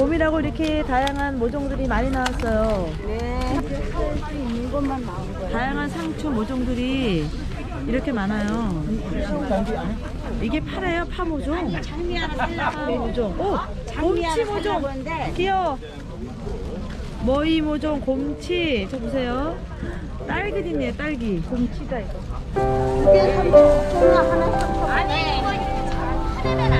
봄이라고 이렇게 다양한 모종들이 많이 나왔어요. 네. 할수 있는 것만 나온 거예요. 다양한 상추 모종들이 이렇게 많아요. 이게 파래요? 파 모종? 장미 하나 살라고. 모종. 오! 장미 곰치 하나 모종! 귀여워. 머이 모종, 곰치. 저 보세요. 딸기 있네요, 딸기. 곰치가 이거. 3천 원 하나 샀어. 아니 이거 하려면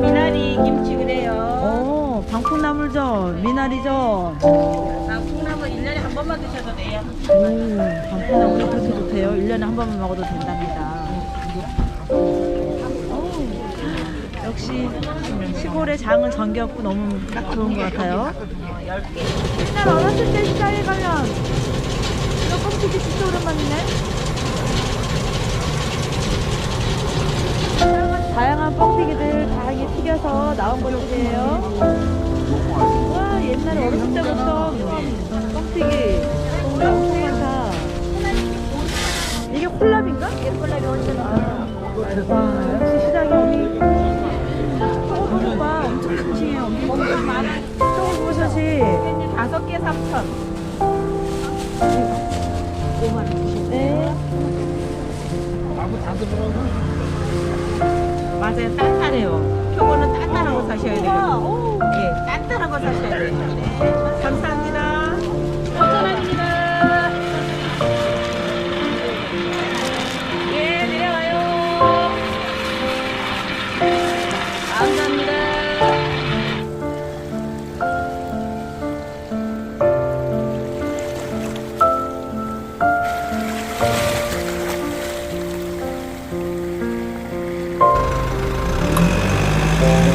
미나리 김치 그래요. 오, 방풍나물전, 미나리전. 방콩나물 1년에 한 번만 드셔도 돼요. 오, 방풍나물이 그렇게 좋대요. 1년에 한 번만 먹어도 된답니다. 오, 역시 시골의 장은 정겹고 너무 딱 좋은 것 같아요. 옛날 어렸을 때 시장에 가면 이거 껌튀기 진짜 오랜만이네. 다양한 뻥튀기들 다양히 튀겨서 나온 것들이에요. 와 옛날에 어렸을 때부터 뻥튀기 많다. 이게 콜라비인가? 예, 콜라비 완전 와 초고버섯이 다섯 개 3천. 5만 원. 네. 맞아요. 단단해요. 표고는 거 사셔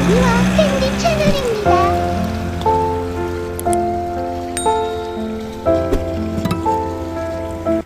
우와